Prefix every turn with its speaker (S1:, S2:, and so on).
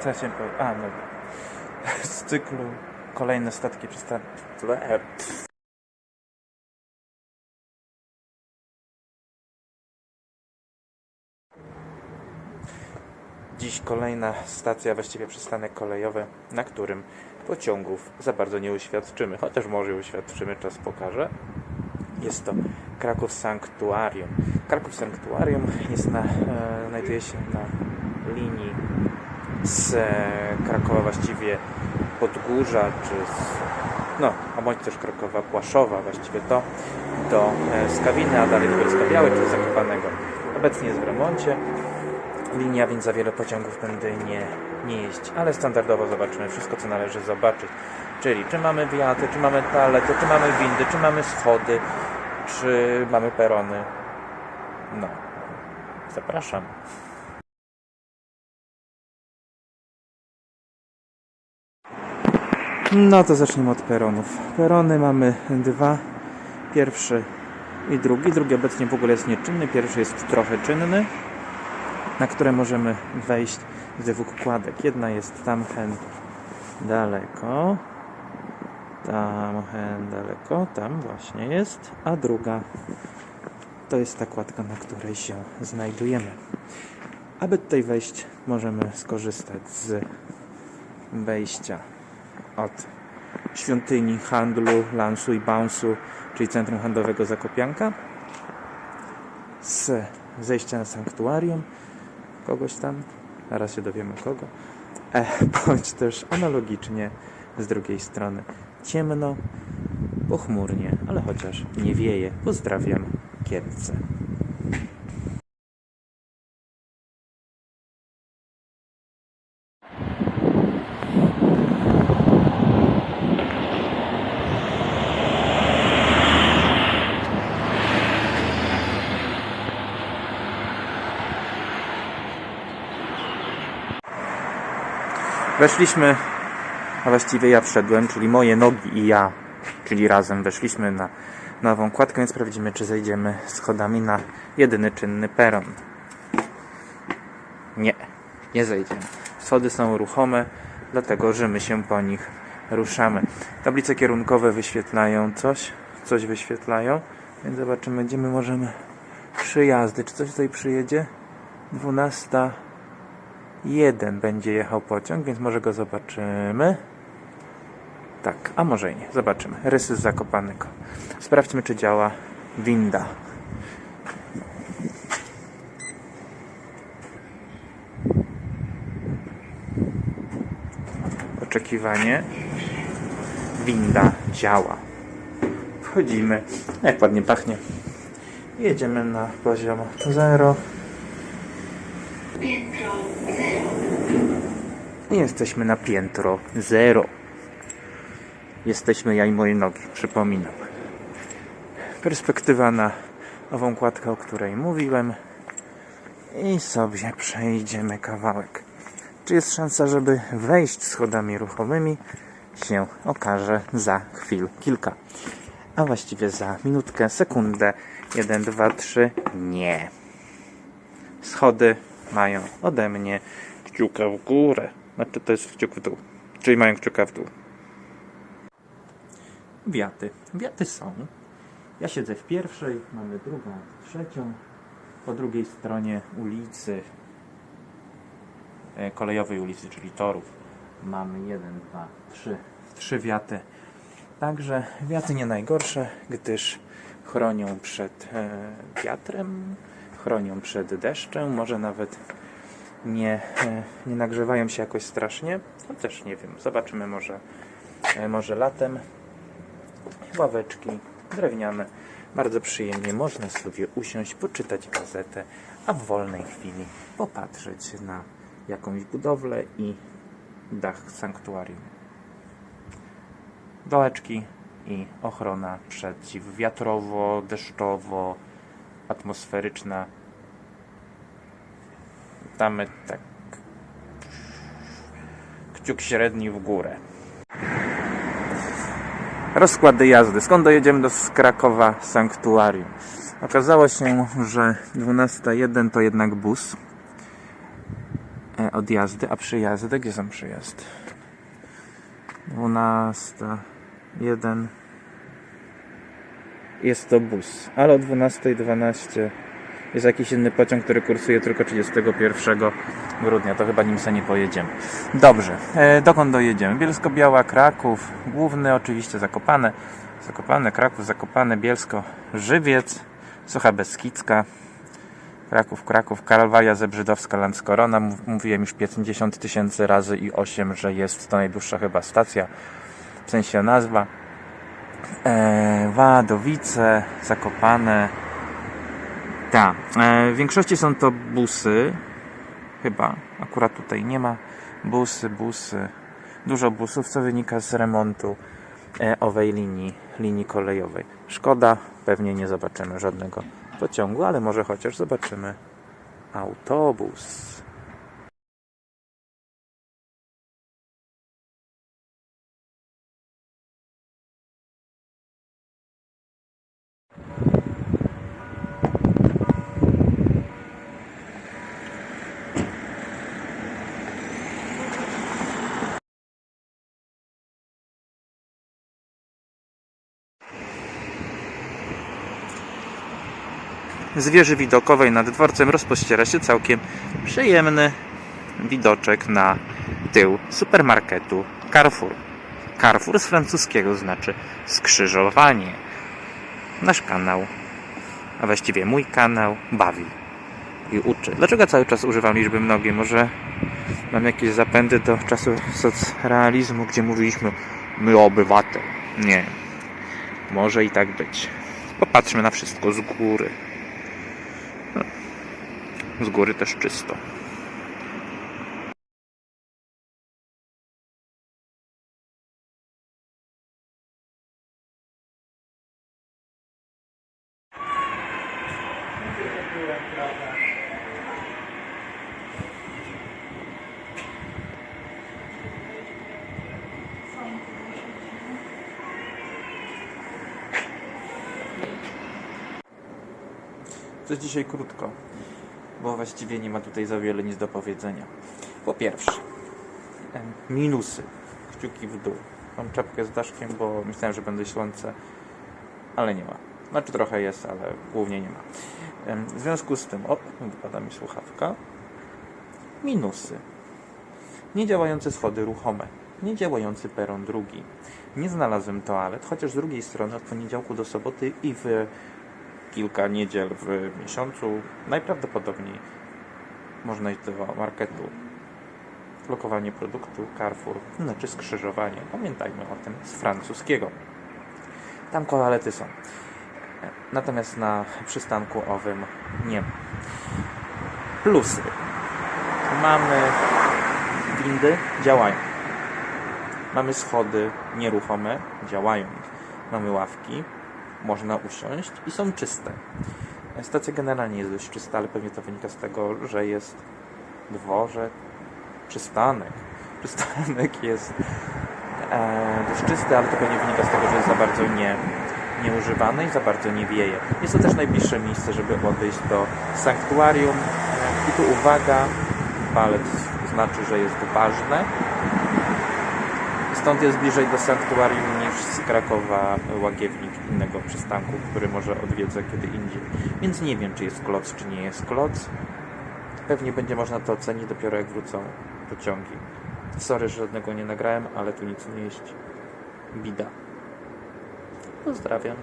S1: Co ja chciałem? A, no. Z cyklu kolejne statki przystanki. Dziś kolejna stacja, właściwie przystanek kolejowy, na którym pociągów za bardzo nie uświadczymy, chociaż może uświadczymy, czas pokaże. Jest to Kraków Sanktuarium. Kraków Sanktuarium jest na, e, znajduje się na linii z e, Krakowa właściwie Podgórza, czy z, no, a bądź też Krakowa Płaszowa, właściwie to, do e, Skawiny, a dalej do Bielska Białej, czy Zakopanego. Obecnie jest w remoncie linia, więc za wiele pociągów tędy nie, nie jeździ. Ale standardowo zobaczymy wszystko, co należy zobaczyć. Czyli czy mamy wiaty, czy mamy talety, czy mamy windy, czy mamy schody, czy mamy perony. No, zapraszam. No to zacznijmy od peronów. Perony mamy dwa. Pierwszy i drugi. Drugi obecnie w ogóle jest nieczynny. Pierwszy jest trochę czynny na które możemy wejść z dwóch kładek. Jedna jest tam hen daleko. Tam hen daleko, tam właśnie jest. A druga to jest ta kładka, na której się znajdujemy. Aby tutaj wejść, możemy skorzystać z wejścia od świątyni handlu, lansu i bounce'u, czyli centrum handlowego Zakopianka. Z zejścia na sanktuarium kogoś tam, zaraz się dowiemy kogo, e, bądź też analogicznie z drugiej strony ciemno, pochmurnie, ale chociaż nie wieje. Pozdrawiam, Kielce. Weszliśmy, a właściwie ja wszedłem, czyli moje nogi i ja, czyli razem weszliśmy na nową kładkę, więc sprawdzimy, czy zejdziemy schodami na jedyny czynny peron. Nie, nie zejdziemy. Schody są ruchome, dlatego że my się po nich ruszamy. Tablice kierunkowe wyświetlają coś, coś wyświetlają, więc zobaczymy, gdzie my możemy przyjazdy. Czy coś tutaj przyjedzie? 12 jeden będzie jechał pociąg, więc może go zobaczymy. Tak, a może i nie. Zobaczymy. Rysy z Zakopanego. Sprawdźmy, czy działa winda. Oczekiwanie. Winda działa. Wchodzimy. Jak ładnie pachnie. Jedziemy na poziom 0. I jesteśmy na piętro zero. Jesteśmy ja i moje nogi, przypominam. Perspektywa na ową kładkę, o której mówiłem. I sobie przejdziemy kawałek. Czy jest szansa, żeby wejść schodami ruchomymi? Się okaże za chwil kilka. A właściwie za minutkę, sekundę. 1, 2, 3. Nie. Schody mają ode mnie kciuka w górę. Znaczy to jest kciuk w dół. Czyli mają kciuka w dół. Wiaty. Wiaty są. Ja siedzę w pierwszej, mamy drugą, trzecią. Po drugiej stronie ulicy, e, kolejowej ulicy, czyli torów, mamy jeden, dwa, trzy, trzy wiaty. Także wiaty nie najgorsze, gdyż chronią przed e, wiatrem, chronią przed deszczem, może nawet nie, e, nie nagrzewają się jakoś strasznie. No też nie wiem, zobaczymy może, e, może latem. Ławeczki drewniane, bardzo przyjemnie można sobie usiąść, poczytać gazetę, a w wolnej chwili popatrzeć na jakąś budowlę i dach sanktuarium. Dołeczki i ochrona przeciwwiatrowo, deszczowo, atmosferyczna. Damy tak kciuk średni w górę. Rozkłady jazdy. Skąd dojedziemy do Krakowa Sanktuarium? Okazało się, że 12.01 to jednak bus. e, odjazdy, a przyjazdy, gdzie są przyjazdy? 12, 1. Jest to bus, ale o 12.12 jest jakiś inny pociąg, który kursuje tylko 31 grudnia. To chyba nim se nie pojedziemy. Dobrze, e, dokąd dojedziemy? Bielsko-Biała, Kraków, główny oczywiście Zakopane. Zakopane, Kraków, Zakopane, Bielsko, Żywiec, Sucha Beskidzka, Kraków, Kraków, Kalwaria Zebrzydowska, Landskorona. Mów- Mówiłem już 50 tysięcy razy i 8, że jest to najdłuższa chyba stacja, w sensie nazwa. E, Wadowice, Zakopane. Tak, w większości są to busy, chyba, akurat tutaj nie ma. Busy, busy, dużo busów, co wynika z remontu e, owej linii, linii kolejowej. Szkoda, pewnie nie zobaczymy żadnego pociągu, ale może chociaż zobaczymy autobus. Z wieży widokowej nad dworcem rozpościera się całkiem przyjemny widoczek na tył supermarketu Carrefour. Carrefour z francuskiego znaczy skrzyżowanie. Nasz kanał, a właściwie mój kanał, bawi i uczy. Dlaczego cały czas używam liczby mnogiej? Może mam jakieś zapędy do czasu socrealizmu, gdzie mówiliśmy my obywatel. Nie. Może i tak być. Popatrzmy na wszystko z góry. Z góry też czysto. To dzisiaj krótko, bo właściwie nie ma tutaj za wiele nic do powiedzenia. Po pierwsze, minusy. Kciuki w dół. Mam czapkę z daszkiem, bo myślałem, że będzie słońce, ale nie ma. Znaczy trochę jest, ale głównie nie ma. W związku z tym, o, wypada mi słuchawka. Minusy. Niedziałające schody ruchome. Niedziałający peron drugi. Nie znalazłem toalet, chociaż z drugiej strony od poniedziałku do soboty i w kilka niedziel w miesiącu najprawdopodobniej można iść do marketu. Lokowanie produktu Carrefour, znaczy skrzyżowanie. Pamiętajmy o tym z francuskiego. Tam toalety są. Natomiast na przystanku owym nie ma. Plusy. Mamy windy, działają. Mamy schody nieruchome, działają. Mamy ławki, można usiąść i są czyste. Stacja generalnie jest dość czysta, ale pewnie to wynika z tego, że jest dworzec, przystanek. Przystanek jest e, dość czysty, ale to pewnie wynika z tego, że jest za bardzo nie, nieużywany i za bardzo nie wieje. Jest to też najbliższe miejsce, żeby odejść do sanktuarium. E, I tu uwaga, palec znaczy, że jest ważne. Stąd jest bliżej do sanktuarium niż z Krakowa Łagiewnik, innego przystanku, który może odwiedzę kiedy indziej. Więc nie wiem, czy jest kloc, czy nie jest kloc. Pewnie będzie można to ocenić dopiero jak wrócą pociągi. Sorry, że żadnego nie nagrałem, ale tu nic nie jest. Bida. Pozdrawiam.